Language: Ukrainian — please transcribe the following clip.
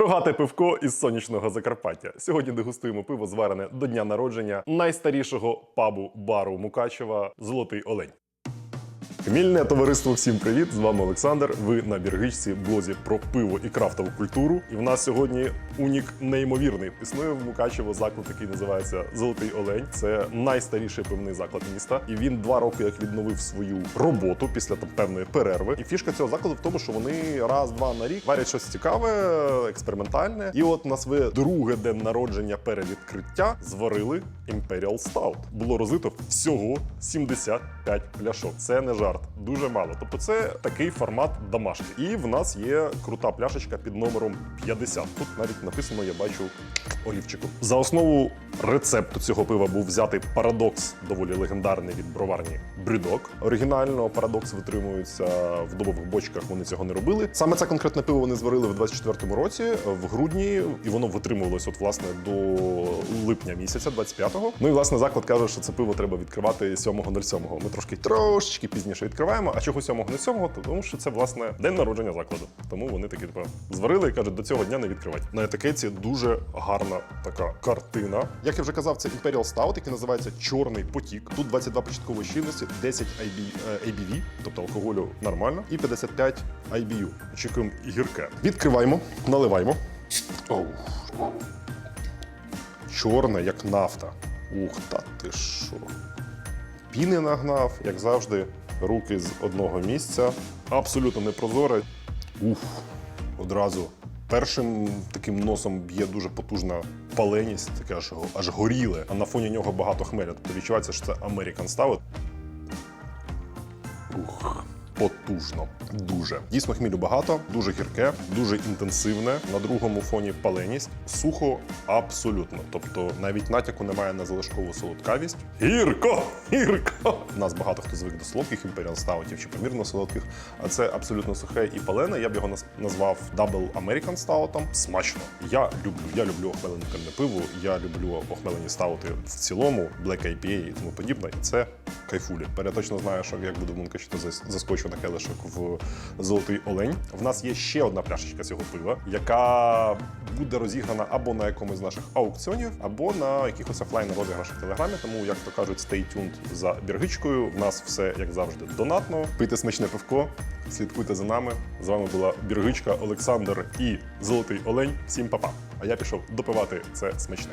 Рогате пивко із сонячного Закарпаття. Сьогодні дегустуємо пиво, зварене до дня народження найстарішого пабу бару Мукачева Золотий Олень. Хмільне товариство, всім привіт! З вами Олександр. Ви на Біргичці, блозі про пиво і крафтову культуру. І в нас сьогодні унік неймовірний. Існує в Мукачево заклад, який називається Золотий Олень. Це найстаріший пивний заклад міста. І він два роки як відновив свою роботу після там певної перерви. І фішка цього закладу в тому, що вони раз-два на рік варять щось цікаве, експериментальне. І от у нас ви друге день народження перевідкриття зварили Imperial Stout. Було розлито всього 75 пляшок. Це не жарт, дуже мало. Тобто, це такий формат домашній. І в нас є крута пляшечка під номером 50. Тут навіть написано, я бачу олівчику. За основу рецепту цього пива був взятий парадокс, доволі легендарний від броварні Брюдок. Оригінально парадокс витримується в добових бочках. Вони цього не робили. Саме це конкретне пиво вони зварили в 24-му році, в грудні, і воно витримувалось от власне до липня місяця, 25-го. Ну і власне заклад каже, що це пиво треба відкривати 7.07. Ми трошки трошечки пізніше відкриваємо. А чого 7.07? Тому що це власне день народження закладу. Тому вони такі типу, зварили і кажуть, до цього дня не відкривати. На етикетці дуже гарна така картина. Як я вже казав, це Imperial Stout, який називається Чорний потік. Тут 22 початкової щільності, 10 IB, е, ABV, тобто алкоголю нормально, і 55 IBU. Очікуємо гірке. Відкриваємо, наливаємо. Оу. Чорне, як нафта. Ух, та ти що. Піни нагнав, як завжди, руки з одного місця. Абсолютно непрозоре. Уф, одразу. Першим таким носом б'є дуже потужна паленість, таке аж, аж горіле, а на фоні нього багато хмеля. Тобто відчувається, що це American Stout. Потужно. Дуже. Дійсно, хмілю багато, дуже гірке, дуже інтенсивне. На другому фоні паленість. Сухо абсолютно. Тобто навіть натяку немає на залишкову солодкавість. Гірко! Гірко! У нас багато хто звик до солодких імперіал стаутів чи помірно солодких, а це абсолютно сухе і палене. Я б його назвав Double American Stout. Смачно. Я люблю. Я люблю охмелене пиво, я люблю охмелені стаути в цілому, Black IPA і тому подібне. І це кайфулі. Я точно знаю, що як буду в Мункачі, то заскочу на келишок в Золотий Олень. В нас є ще одна пляшечка цього пива, яка буде розіграна або на якомусь з наших аукціонів, або на якихось офлайн розіграшах в телеграмі. Тому, як то кажуть, stay tuned за біргичкою. В нас все як завжди донатно. Пийте смачне пивко, слідкуйте за нами. З вами була біргичка Олександр і Золотий Олень. Всім па-па. А я пішов допивати це смачне.